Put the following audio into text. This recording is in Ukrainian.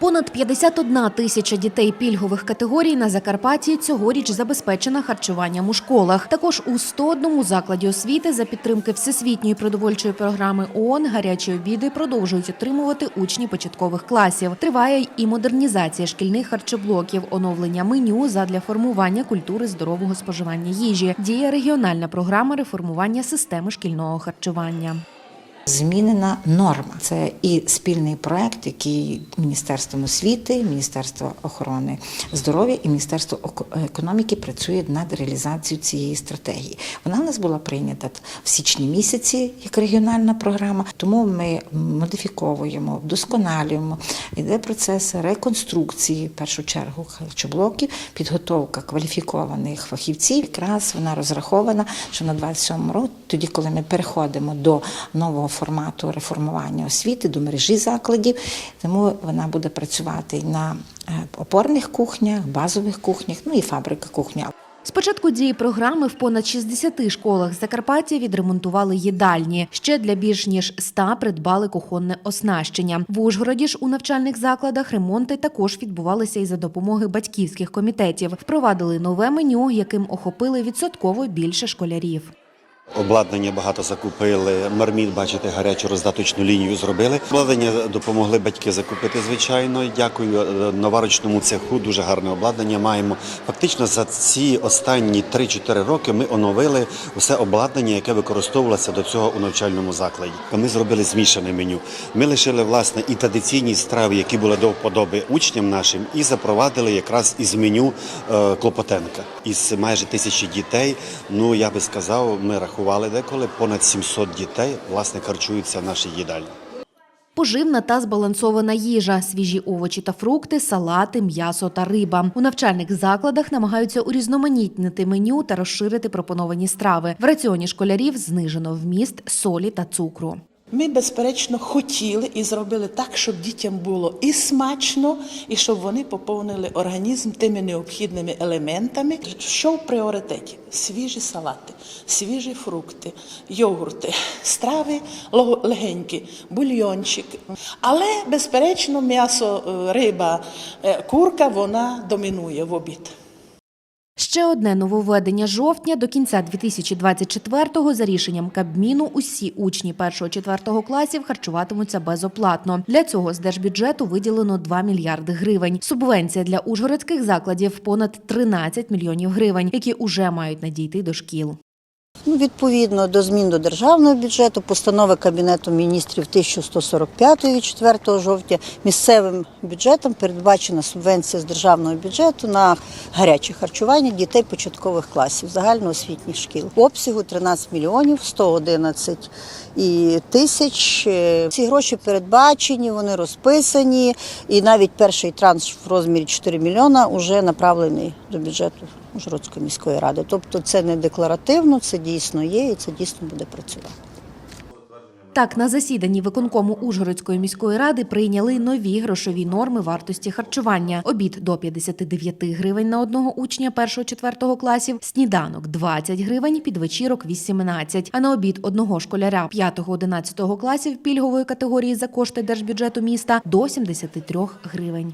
Понад 51 тисяча дітей пільгових категорій на Закарпатті цьогоріч забезпечена харчуванням у школах. Також у 101 закладі освіти за підтримки Всесвітньої продовольчої програми ООН гарячі обіди продовжують отримувати учні початкових класів. Триває і модернізація шкільних харчоблоків, оновлення меню задля формування культури здорового споживання їжі. Діє регіональна програма реформування системи шкільного харчування. Змінена норма. Це і спільний проект, який Міністерством освіти, Міністерство охорони здоров'я і Міністерство економіки працює над реалізацією цієї стратегії. Вона у нас була прийнята в січні місяці як регіональна програма, тому ми модифіковуємо, вдосконалюємо. Йде процес реконструкції, в першу чергу, харчоблоків, підготовка кваліфікованих фахівців. Якраз вона розрахована, що на 27 році, тоді, коли ми переходимо до нового формату реформування освіти, до мережі закладів, тому вона буде працювати на е, опорних кухнях, базових кухнях, ну і фабрика кухня. З початку дії програми в понад 60 школах Закарпаття відремонтували їдальні. Ще для більш ніж 100 придбали кухонне оснащення. В Ужгороді ж у навчальних закладах ремонти також відбувалися і за допомоги батьківських комітетів. Впровадили нове меню, яким охопили відсотково більше школярів. Обладнання багато закупили. Марміт, бачите, гарячу роздаточну лінію зробили. Обладнання допомогли батьки закупити, звичайно. Дякую е, наварочному цеху. Дуже гарне обладнання маємо. Фактично за ці останні 3-4 роки ми оновили усе обладнання, яке використовувалося до цього у навчальному закладі. Ми зробили змішане меню. Ми лишили власне і традиційні страви, які були до вподоби учням нашим, і запровадили якраз із меню е, Клопотенка. Із майже тисячі дітей. Ну я би сказав, ми рахували деколи понад 700 дітей власне харчуються в нашій їдальні. Поживна та збалансована їжа, свіжі овочі та фрукти, салати, м'ясо та риба. У навчальних закладах намагаються урізноманітнити меню та розширити пропоновані страви. В раціоні школярів знижено вміст солі та цукру. Ми, безперечно, хотіли і зробили так, щоб дітям було і смачно, і щоб вони поповнили організм тими необхідними елементами. Що в пріоритеті? Свіжі салати, свіжі фрукти, йогурти, страви легенькі, бульйончик. Але, безперечно, м'ясо, е, риба, е, курка вона домінує в обід. Ще одне нововведення жовтня до кінця 2024-го за рішенням Кабміну усі учні 1-4 класів харчуватимуться безоплатно. Для цього з держбюджету виділено 2 мільярди гривень. Субвенція для ужгородських закладів понад 13 мільйонів гривень, які уже мають надійти до шкіл. Ну, відповідно до змін до державного бюджету, постанови Кабінету міністрів 1145 від 4 жовтня, місцевим бюджетом передбачена субвенція з державного бюджету на гаряче харчування дітей початкових класів загальноосвітніх шкіл. В обсягу 13 мільйонів 111 і тисяч. Ці гроші передбачені, вони розписані, і навіть перший транш в розмірі 4 мільйона вже направлений до бюджету Ужгородської міської ради. Тобто це не декларативно, це дійсно є і це дійсно буде працювати. Так, на засіданні виконкому Ужгородської міської ради прийняли нові грошові норми вартості харчування. Обід до 59 гривень на одного учня 1-4 класів, сніданок 20 гривень, підвечірок 18. А на обід одного школяра 5-11 класів пільгової категорії за кошти держбюджету міста до 73 гривень.